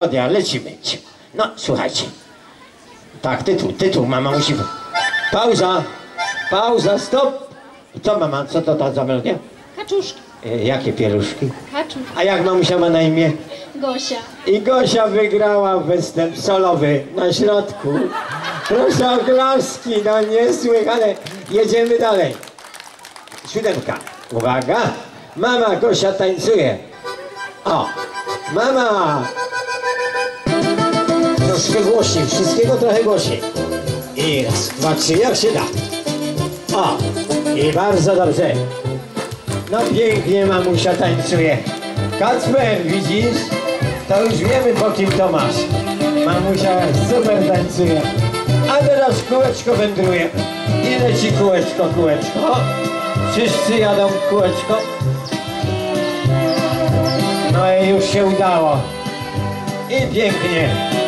Melodia, lecimy. No, słuchajcie. Tak, tytuł, tytuł, mama musi... Pauza, pauza, stop. Co mama, co to ta za melodia? Kaczuszki. E, jakie pieluszki? Kaczuszki. A jak mamusia ma na imię? Gosia. I Gosia wygrała występ solowy na środku. Proszę o klaski, no niesłychane. Jedziemy dalej. Siódemka. Uwaga. Mama Gosia tańcuje. O, mama. Troszkę głośniej, wszystkiego trochę głośniej. I raz, dwa, trzy, jak się da. O, i bardzo dobrze. No pięknie mamusia tańcuje. Kacper, widzisz? To już wiemy po kim to masz. Mamusia super tańcuje. A teraz kółeczko wędruje. I leci kółeczko, kółeczko. Wszyscy jadą kółeczko. No i już się udało. I pięknie.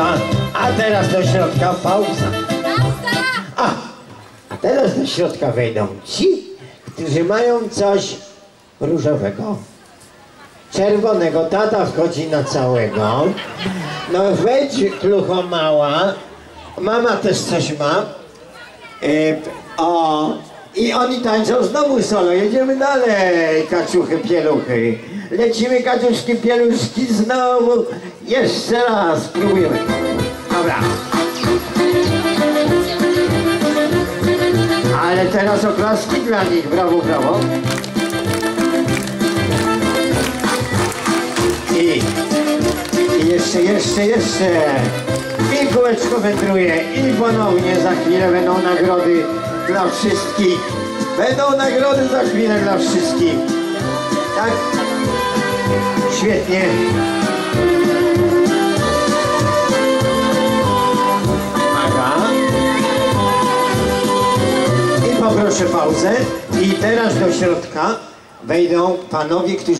Pauza. A teraz do środka pauza. A, a teraz do środka wejdą ci, którzy mają coś różowego, czerwonego. Tata wchodzi na całego. No wejdź, klucho mała. Mama też coś ma. Y, o, i oni tańczą znowu solo. Jedziemy dalej, kaczuchy, pieluchy. Lecimy, kaczuszki, pieluszki, znowu. Jeszcze raz, spróbujemy. Dobra. Ale teraz oklaski dla nich. Brawo, brawo. I, I jeszcze, jeszcze, jeszcze. I kółeczko wędruje. I ponownie za chwilę będą nagrody dla wszystkich. Będą nagrody za chwilę dla wszystkich. Tak? Świetnie. Uwaga. I poproszę pauzę. I teraz do środka wejdą panowie, którzy